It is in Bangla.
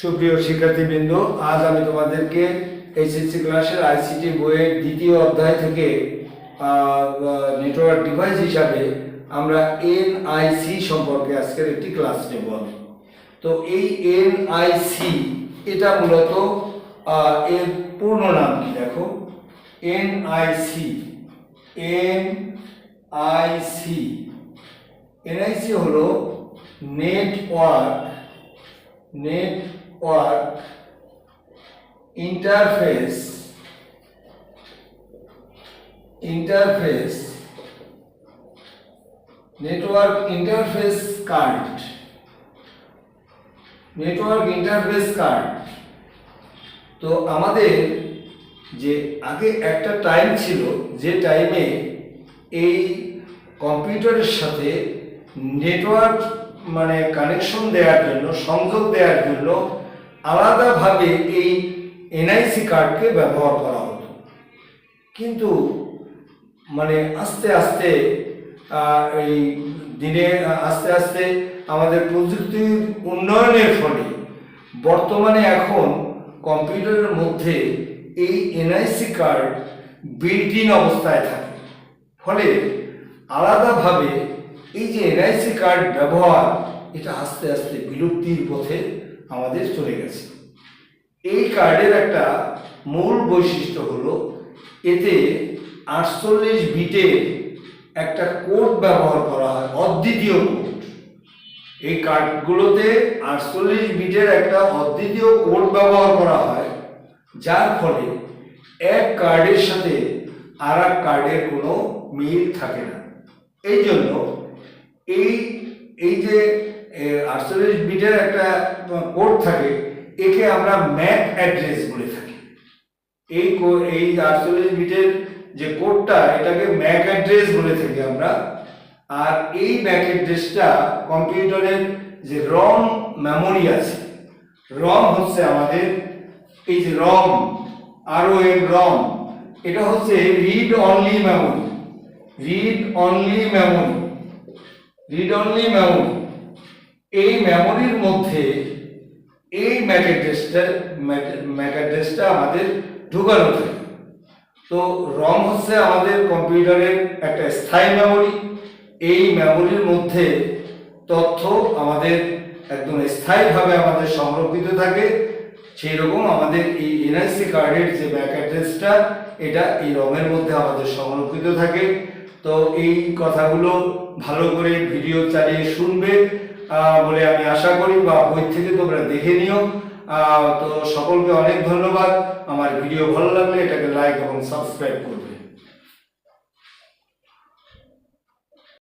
সুপ্রিয় শিক্ষার্থীবৃন্দ, আজ আমি তোমাদেরকে এইচএসসি ক্লাসের আইসিটি বইয়ের দ্বিতীয় অধ্যায় থেকে নেটওয়ার্ক ডিভাইস হিসাবে আমরা এনআইসি সম্পর্কে আজকের একটি ক্লাস নেব তো এই এনআইসি এটা মূলত এর পূর্ণ নাম কি দেখো? এনআইসি এন আইসি এনআইসি হলো network network interface interface network interface card network interface card তো আমাদের যে আগে একটা টাইম ছিল, যে টাইমে এই কম্পিউটারের সাথে নেটওয়ার্ক মানে কানেকশন দেওয়ার জন্য, সংযোগ দেওয়ার জন্য আলাদাভাবে এই এনআইসি কার্ডকে ব্যবহার করা হতো। কিন্তু মানে আস্তে আস্তে এই দিনে আস্তে আস্তে আমাদের প্রযুক্তির উন্নয়নের ফলে বর্তমানে এখন কম্পিউটারের মধ্যে এই এনআইসি কার্ড বিল্ট ইন অবস্থায় থাকে। ফলে আলাদাভাবে এই যে এনআইসি কার্ড ব্যবহার, এটা আস্তে আস্তে বিলুপ্তির পথে আমাদের চলে গেছে। এই কার্ডের একটা মূল বৈশিষ্ট্য হলো, এতে আটচল্লিশ বিটের একটা কোড ব্যবহার করা হয়, অদ্বিতীয় কোড। এই কার্ডগুলোতে আটচল্লিশ বিটের একটা অদ্বিতীয় কোড ব্যবহার করা হয়, যার ফলে এক কার্ডের সাথে আর এক কার্ডের কোনো মিল থাকে না। এই জন্য এই এই যে আটচল্লিশ বিটের একটা কোড থাকে, একে আমরা ম্যাক অ্যাড্রেস বলে থাকি। এই এই আটচল্লিশ বিটের যে কোডটা, এটাকে ম্যাক অ্যাড্রেস বলে থাকি আমরা। আর এই ম্যাক অ্যাড্রেসটা কম্পিউটারের যে রম মেমোরি আছে, রম হচ্ছে আমাদের, এই যে রম, আরও এম রম, এটা হচ্ছে read only memory read only memory read only memory এই মেমোরির মধ্যে এই ম্যাক অ্যাড্রেসটা আমাদের ঢুকানো থাকে তো রম হচ্ছে আমাদের কম্পিউটারের একটা স্থায়ী মেমোরি এই মেমোরির মধ্যে তথ্য আমাদের একদম স্থায়ীভাবে আমাদের সংরক্ষিত থাকে। সেই রকম আমাদের এই এনআইসি কার্ডের যে ব্যাক অ্যাড্রেসটা এটা এই রমের মধ্যে আমাদের সংরক্ষিত থাকে। তো এই কথাগুলো ভালো করে ভিডিও চালিয়ে শুনবে। বলে আমি আশা করি বা বই থেকে তোমরা দেখে নিও। তো সকলকে অনেক ধন্যবাদ। আমার ভিডিও ভালো লাগলে এটাকে লাইক এবং সাবস্ক্রাইব করবে।